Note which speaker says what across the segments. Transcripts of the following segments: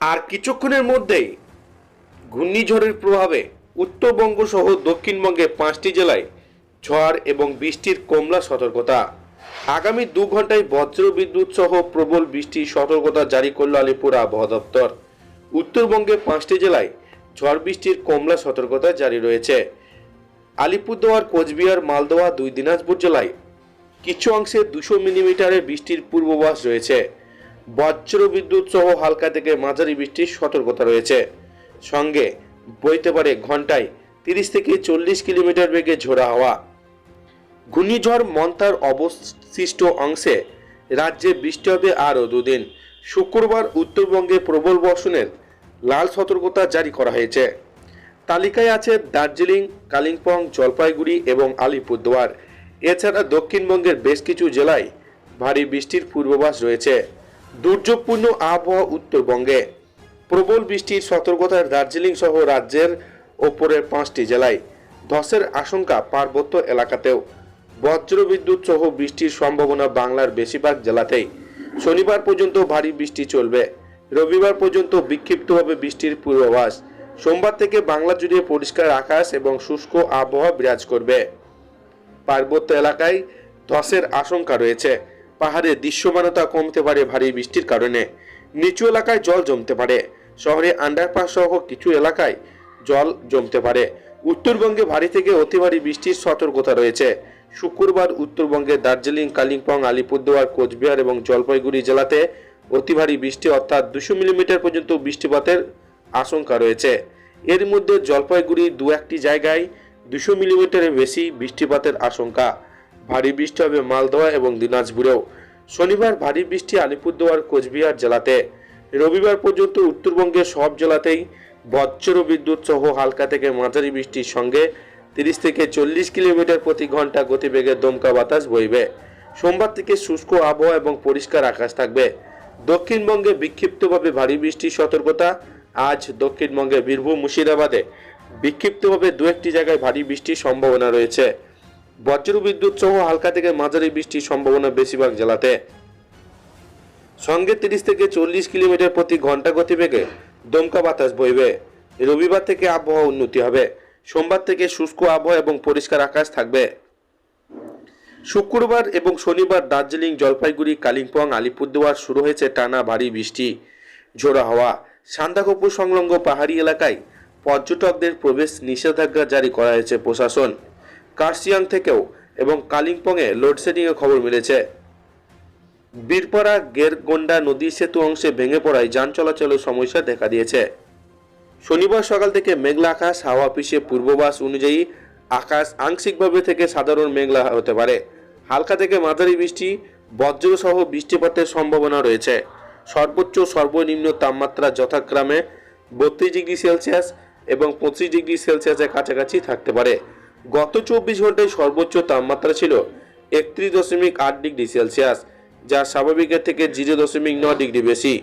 Speaker 1: আর কিছুক্ষণের মধ্যেই ঘূর্ণিঝড়ের প্রভাবে উত্তরবঙ্গ সহ দক্ষিণবঙ্গে পাঁচটি জেলায় ঝড় এবং বৃষ্টির কমলা সতর্কতা। আগামী দু ঘন্টায় বজ্র বিদ্যুৎ সহ প্রবল বৃষ্টির সতর্কতা জারি করল আলিপুর আবহাওয়া দপ্তর। উত্তরবঙ্গে পাঁচটি জেলায় ঝড় বৃষ্টির কমলা সতর্কতা জারি রয়েছে। আলিপুরদুয়ার, কোচবিহার মালদহ দুই দিনাজপুর জেলায় কিছু অংশে দুশো মিলিমিটারের বৃষ্টির পূর্বাভাস রয়েছে। বজ্র বিদ্যুৎ সহ হালকা থেকে মাঝারি বৃষ্টির সতর্কতা রয়েছে। সঙ্গে বইতে পারে ঘন্টায় তিরিশ থেকে চল্লিশ কিলোমিটার বেগে ঝোড়া হাওয়া। ঘূর্ণিঝড় মন্তার অবশিষ্ট অংশে রাজ্যে বৃষ্টি হবে আরও দুদিন। শুক্রবার উত্তরবঙ্গে প্রবল বর্ষণের লাল সতর্কতা জারি করা হয়েছে। তালিকায় আছে দার্জিলিং, কালিম্পং, জলপাইগুড়ি এবং আলিপুরদুয়ার। এছাড়া দক্ষিণবঙ্গের বেশ কিছু জেলায় ভারী বৃষ্টির পূর্বাভাস রয়েছে। দুর্যোগপূর্ণ আবহাওয়া উত্তরবঙ্গে। প্রবল বৃষ্টির সতর্কতায় দার্জিলিং সহ রাজ্যের ওপরের পাঁচটি জেলায় ধসের আশঙ্কা পার্বত্য এলাকাতেও। বজ্রবিদ্যুৎ সহ বৃষ্টির সম্ভাবনা বাংলার বেশিরভাগ জেলাতেই। শনিবার পর্যন্ত ভারী বৃষ্টি চলবে। রবিবার পর্যন্ত বিক্ষিপ্তভাবে বৃষ্টির পূর্বাভাস। সোমবার থেকে বাংলা জুড়ে পরিষ্কার আকাশ এবং শুষ্ক আবহাওয়া বিরাজ করবে। পার্বত্য এলাকায় ধসের আশঙ্কা রয়েছে। পাহাড়ে দৃশ্যমানতা কমতে পারে ভারী বৃষ্টির কারণে। নিচু এলাকায় জল জমতে পারে। শহরে আন্ডারপাস সহ কিছু এলাকায় জল জমতে পারে। উত্তরবঙ্গে ভারী থেকে অতি ভারী বৃষ্টির সতর্কতা রয়েছে। শুক্রবার উত্তরবঙ্গে দার্জিলিং, কালিম্পং, আলিপুরদুয়ার, কোচবিহার এবং জলপাইগুড়ি জেলাতে অতি ভারী বৃষ্টি অর্থাৎ দুশো মিলিমিটার পর্যন্ত বৃষ্টিপাতের আশঙ্কা রয়েছে। এর মধ্যে জলপাইগুড়ি দু একটি জায়গায় দুশো মিলিমিটারের বেশি বৃষ্টিপাতের আশঙ্কা। ভারী বৃষ্টি হবে মালদহ এবং দিনাজপুরেও। শনিবার ভারী বৃষ্টি আলিপুরদুয়ার, কোচবিহার জেলাতে। রবিবার পর্যন্ত উত্তরবঙ্গের সব জেলাতেই বজ্র বিদ্যুৎ সহ হালকা থেকে মাঝারি বৃষ্টির সঙ্গে তিরিশ থেকে চল্লিশ কিলোমিটার প্রতি ঘণ্টা গতিবেগে দমকা বাতাস বইবে। সোমবার থেকে শুষ্ক আবহাওয়া এবং পরিষ্কার আকাশ থাকবে। দক্ষিণবঙ্গে বিক্ষিপ্তভাবে ভারী বৃষ্টির সতর্কতা। আজ দক্ষিণবঙ্গে বীরভূম মুর্শিদাবাদে বিক্ষিপ্তভাবে দু একটি জায়গায় ভারী বৃষ্টির সম্ভাবনা রয়েছে। বজ্র বিদ্যুৎ সহ হালকা থেকে মাঝারি বৃষ্টির সম্ভাবনা বেশিরভাগ জেলাতে। সঙ্গে তিরিশ থেকে চল্লিশ কিলোমিটার প্রতি ঘণ্টা গতিবেগে দমকা বাতাস বইবে। রবিবার থেকে আবহাওয়া উন্নতি হবে। সোমবার থেকে শুষ্ক আবহাওয়া এবং পরিষ্কার আকাশ থাকবে। শুক্রবার এবং শনিবার দার্জিলিং, জলপাইগুড়ি, কালিম্পং, আলিপুরদুয়ার শুরু হয়েছে টানা ভারী বৃষ্টি। ঝোড়া হাওয়া। সান্দাকপুর সংলগ্ন পাহাড়ি এলাকায় পর্যটকদের প্রবেশ নিষেধাজ্ঞা জারি করা হয়েছে প্রশাসন। কার্শিয়াং থেকেও এবং কালিম্পংয়ে লোডশেডিংয়ের খবর মিলেছে। বীরপাড়া গেরগোন্ডা নদী সেতু অংশে ভেঙে পড়ায় যান চলাচলের সমস্যা দেখা দিয়েছে। শনিবার সকাল থেকে মেঘলা আকাশ, হাওয়া অফিসে পূর্বাভাস অনুযায়ী আকাশ আংশিকভাবে থেকে সাধারণ মেঘলা হতে পারে। হালকা থেকে মাঝারি বৃষ্টি, বজ্রসহ বৃষ্টিপাতের সম্ভাবনা রয়েছে। সর্বোচ্চ সর্বনিম্ন তাপমাত্রা যথাক্রমে বত্রিশ ডিগ্রি সেলসিয়াস এবং পঁচিশ ডিগ্রি সেলসিয়াসের কাছাকাছি থাকতে পারে। গত চব্বিশ ঘন্টায় সর্বোচ্চ তাপমাত্রা ছিল একত্রিশ দশমিক আট ডিগ্রি সেলসিয়াস, যা স্বাভাবিকের থেকে জিরো দশমিক ন ডিগ্রি বেশি।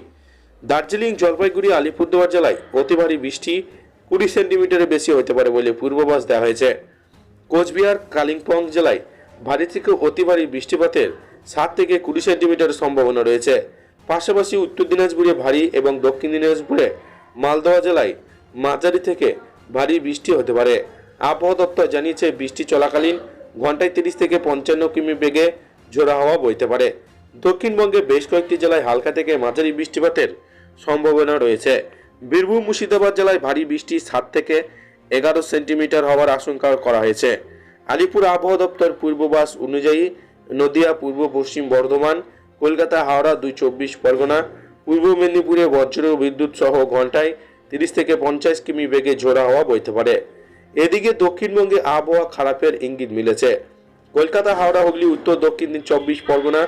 Speaker 1: দার্জিলিং, জলপাইগুড়ি, আলিপুরদুয়ার জেলায় অতি ভারী বৃষ্টি কুড়ি সেন্টিমিটারের বেশি হতে পারে বলে পূর্বাভাস দেওয়া হয়েছে। কোচবিহার, কালিম্পং জেলায় ভারী থেকে অতি ভারী বৃষ্টিপাতের সাত থেকে কুড়ি সেন্টিমিটার সম্ভাবনা রয়েছে। পাশাপাশি উত্তর দিনাজপুরে ভারী এবং দক্ষিণ দিনাজপুরে মালদহ জেলায় মাঝারি থেকে ভারী বৃষ্টি হতে পারে। আবহাওয়া দপ্তর জানিয়েছে, বৃষ্টি চলাকালীন ঘন্টায় তিরিশ থেকে পঞ্চান্ন কিমি বেগে ঝোড়া হাওয়া বইতে পারে। দক্ষিণবঙ্গে বেশ কয়েকটি জেলায় হালকা থেকে মাঝারি বৃষ্টিপাতের সম্ভাবনা রয়েছে। বীরভূম, মুর্শিদাবাদ জেলায় ভারী বৃষ্টি সাত থেকে এগারো সেন্টিমিটার হওয়ার আশঙ্কা করা হয়েছে। আলিপুর আবহাওয়া দপ্তর পূর্ববাস অনুযায়ী নদিয়া, পূর্ব পশ্চিম বর্ধমান, কলকাতা, হাওড়া দুই চব্বিশ পরগনা, পূর্ব মেদিনীপুরে বজ্র, বিদ্যুৎ সহ ঘন্টায় তিরিশ থেকে পঞ্চাশ কিমি বেগে ঝোড়া হওয়া বইতে পারে। এদিকে দক্ষিণবঙ্গে আবহাওয়া খারাপের ইঙ্গিত মিলেছে। কলকাতা, হাওড়া, হুগলি, উত্তর, দক্ষিণ দিন চব্বিশ পরগনা।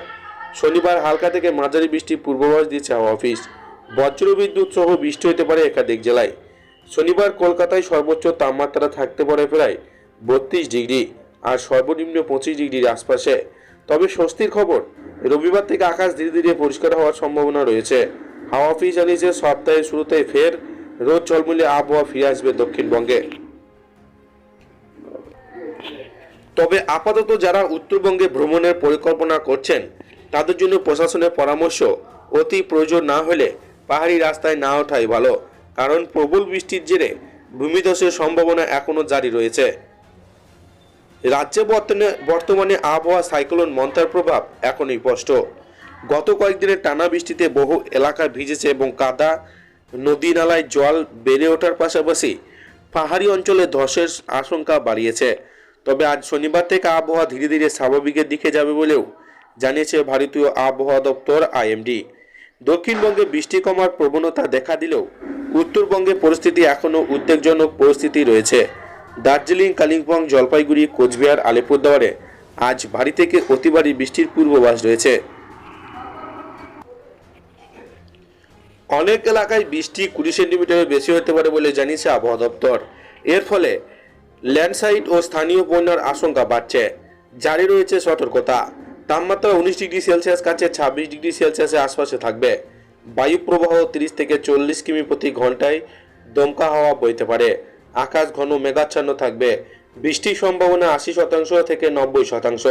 Speaker 1: শনিবার হালকা থেকে মাঝারি বৃষ্টির পূর্বাভাস দিয়েছে হাওয়া অফিস। বজ্র বিদ্যুৎ সহ বৃষ্টি হতে পারে একাধিক জেলায়। শনিবার কলকাতায় সর্বোচ্চ তাপমাত্রা থাকতে পারে প্রায় বত্রিশ ডিগ্রি আর সর্বনিম্ন পঁচিশ ডিগ্রির আশপাশে। তবে স্বস্তির খবর, রবিবার থেকে আকাশ ধীরে ধীরে পরিষ্কার হওয়ার সম্ভাবনা রয়েছে। হাওয়া অফিস জানিয়েছে, সপ্তাহের শুরুতে ফের রোদ ঝলমলে আবহাওয়া ফিরে আসবে দক্ষিণবঙ্গে। তবে আপাতত যারা উত্তরবঙ্গে ভ্রমণের পরিকল্পনা করছেন, তাদের জন্য প্রশাসনের পরামর্শ অতি প্রয়োজন না হলে পাহাড়ি রাস্তায় না ওঠাই ভালো, কারণ প্রবল বৃষ্টির জেরে ভূমিধসের সম্ভাবনা এখনও জারি রয়েছে। রাজ্যে বর্তমানে বর্তমানে আবহাওয়া সাইক্লোন মন্থার প্রভাব এখনই স্পষ্ট। গত কয়েকদিনের টানা বৃষ্টিতে বহু এলাকা ভিজেছে এবং কাদা, নদী নালায় জল বেড়ে ওঠার পাশাপাশি পাহাড়ি অঞ্চলে ধসের আশঙ্কা বাড়িয়েছে। তবে আজ শনিবার থেকে আবহাওয়া ধীরে ধীরে স্বাভাবিকের দিকে যাবে বলেও জানিয়েছে ভারতীয় আবহাওয়া দপ্তর আইএমডি। দক্ষিণবঙ্গে বৃষ্টি কমার প্রবণতা দেখা দিলেও উত্তরবঙ্গে পরিস্থিতি এখনও উদ্বেগজনক পরিস্থিতি রয়েছে। দার্জিলিং, কালিম্পং, জলপাইগুড়ি, কোচবিহার, আলিপুরদুয়ারে আজ ভারী থেকে অতি ভারী বৃষ্টির পূর্বাভাস রয়েছে। অনেক এলাকায় বৃষ্টি কুড়ি সেন্টিমিটারের বেশি হতে পারে বলে জানিয়েছে আবহাওয়া দপ্তর। এর ফলে ল্যান্ডসাইড ও স্থানীয় বন্যার আশঙ্কা বাড়ছে। জারি রয়েছে সতর্কতা। তাপমাত্রা উনিশ ডিগ্রি সেলসিয়াস কাছে ছাব্বিশ ডিগ্রি সেলসিয়াসের আশপাশে থাকবে। বায়ু প্রবাহ তিরিশ থেকে চল্লিশ কিমি প্রতি ঘন্টায় দমকা হাওয়া বইতে পারে। আকাশ ঘন মেঘাচ্ছন্ন থাকবে। বৃষ্টির সম্ভাবনা আশি শতাংশ থেকে নব্বই শতাংশ।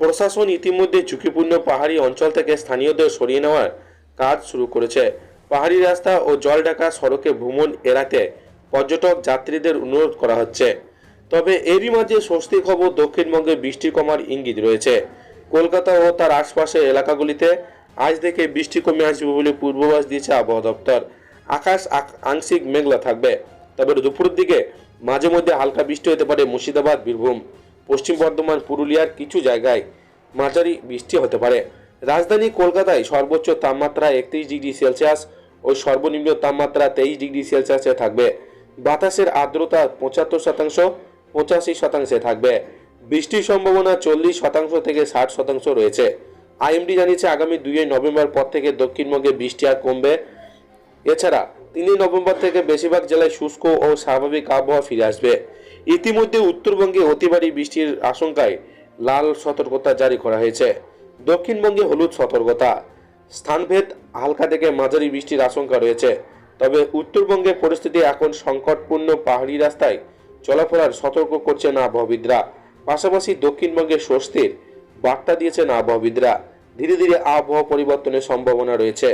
Speaker 1: প্রশাসন ইতিমধ্যে ঝুঁকিপূর্ণ পাহাড়ি অঞ্চল থেকে স্থানীয়দের সরিয়ে নেওয়ার কাজ শুরু করেছে। পাহাড়ি রাস্তা ও জল ঢাকা সড়কে ভ্রমণ এড়াতে পর্যটক যাত্রীদের অনুরোধ করা হচ্ছে। তবে এরই মাঝে স্বস্তি খবর দক্ষিণবঙ্গে বৃষ্টি কমার ইঙ্গিত রয়েছে। কলকাতা ও তার আশপাশের এলাকাগুলিতে আজ থেকে বৃষ্টি কমে আসবে বলে পূর্বাভাস দিয়েছে আবহাওয়া দপ্তর। আকাশ আংশিক মেঘলা থাকবে। তবে দুপুরের দিকে মাঝে মধ্যে হালকা বৃষ্টি হতে পারে মুর্শিদাবাদ, বীরভূম। পশ্চিম বর্ধমান, পুরুলিয়ার কিছু জায়গায় মাঝারি বৃষ্টি হতে পারে। রাজধানী কলকাতায় সর্বোচ্চ তাপমাত্রা একত্রিশ ডিগ্রি সেলসিয়াস ও সর্বনিম্ন তাপমাত্রা তেইশ ডিগ্রি সেলসিয়াসে থাকবে। বাতাসের আর্দ্রতা পঁচাত্তর শতাংশ, পঁচাশি শতাংশে থাকবে। বৃষ্টির সম্ভাবনা চল্লিশ শতাংশ থেকে ষাট শতাংশ রয়েছে। আইএমডি জানিয়েছে আগামী দুই নভেম্বর পর থেকে দক্ষিণবঙ্গে বৃষ্টি আর কমবে। এছাড়া তিনই নভেম্বর থেকে বেশিরভাগ জেলায় শুষ্ক ও স্বাভাবিক আবহাওয়া ফিরে আসবে। ইতিমধ্যে উত্তরবঙ্গে অতিবারী বৃষ্টির আশঙ্কায় লাল সতর্কতা জারি করা হয়েছে। দক্ষিণবঙ্গে হলুদ সতর্কতা। স্থানভেদ হালকা থেকে মাঝারি বৃষ্টির আশঙ্কা রয়েছে। তবে উত্তরবঙ্গের পরিস্থিতি এখন সংকটপূর্ণ পাহাড়ি রাস্তায় চলাফেরার সতর্ক করছেন আবহাওয়াবিদরা। পাশাপাশি দক্ষিণবঙ্গে স্বস্তির বার্তা দিয়েছেন আবহাওয়াবিদরা। ধীরে ধীরে আবহাওয়া পরিবর্তনের সম্ভাবনা রয়েছে।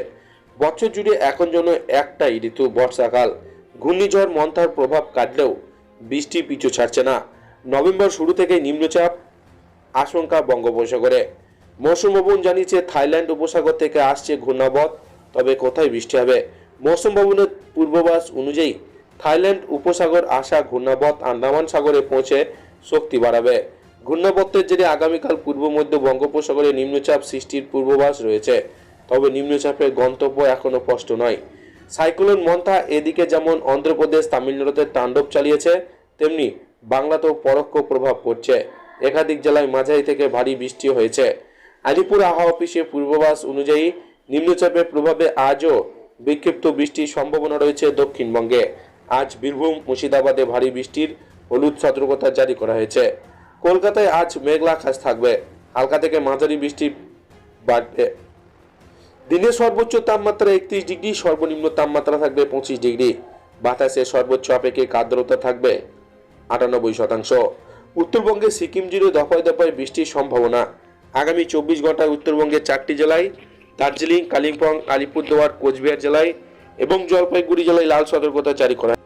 Speaker 1: বছর জুড়ে এখন যেন একটাই ঋতু বর্ষাকাল। ঘূর্ণিঝড়, মন্থার প্রভাব কাটলেও বৃষ্টি পিছু ছাড়ছে না। নভেম্বর শুরু থেকে নিম্নচাপ আশঙ্কা বঙ্গোপসাগরে। মৌসুম ভবন জানিয়েছে থাইল্যান্ড উপসাগর থেকে আসছে ঘূর্ণাবধ তবে কোথায় বৃষ্টি হবে? মৌসুম ভবনের পূর্বাভাস অনুযায়ী থাইল্যান্ড উপসাগর আসা ঘূর্ণাবধ আন্দামান সাগরে পৌঁছে শক্তি বাড়াবে। ঘূর্ণাবর্তের জেরে আগামীকাল পূর্ব মধ্য বঙ্গোপসাগরে নিম্নচাপ সৃষ্টির পূর্বাভাস রয়েছে। তবে নিম্নচাপের গন্তব্য এখনও স্পষ্ট নয়। সাইক্লোন মন্থা এদিকে যেমন অন্ধ্রপ্রদেশ, তামিলনাড়ুতে তাণ্ডব চালিয়েছে, তেমনি বাংলাতেও পরোক্ষ প্রভাব পড়ছে। একাধিক জেলায় মাঝারি থেকে ভারী বৃষ্টি হয়েছে। আলিপুর আবহাওয়া অফিসের পূর্বাভাস অনুযায়ী নিম্নচাপের প্রভাবে আজও বিক্ষিপ্ত বৃষ্টির সম্ভাবনা রয়েছে দক্ষিণবঙ্গে। আজ বীরভূম, মুর্শিদাবাদে ভারী বৃষ্টির হলুদ সতর্কতা জারি করা হয়েছে। কলকাতায় আজ মেঘলা আকাশ থাকবে। হালকা থেকে মাঝারি বৃষ্টি বাড়বে। দিনের সর্বোচ্চ তাপমাত্রা একত্রিশ ডিগ্রি, সর্বনিম্ন তাপমাত্রা থাকবে পঁচিশ ডিগ্রি। বাতাসে সর্বোচ্চ আপেক্ষিক আর্দ্রতা থাকবে আটানব্বই শতাংশ। উত্তরবঙ্গে সিকিম জুড়ে দফায় দফায় বৃষ্টির সম্ভাবনা। আগামী চব্বিশ ঘন্টায় উত্তরবঙ্গের চারটি জেলায় দার্জিলিং কালিম্পং আলিপুরদুয়ার কোচবিহার জেলায় এবং জলপাইগুড়ি জেলায় লাল সতর্কতা জারি করা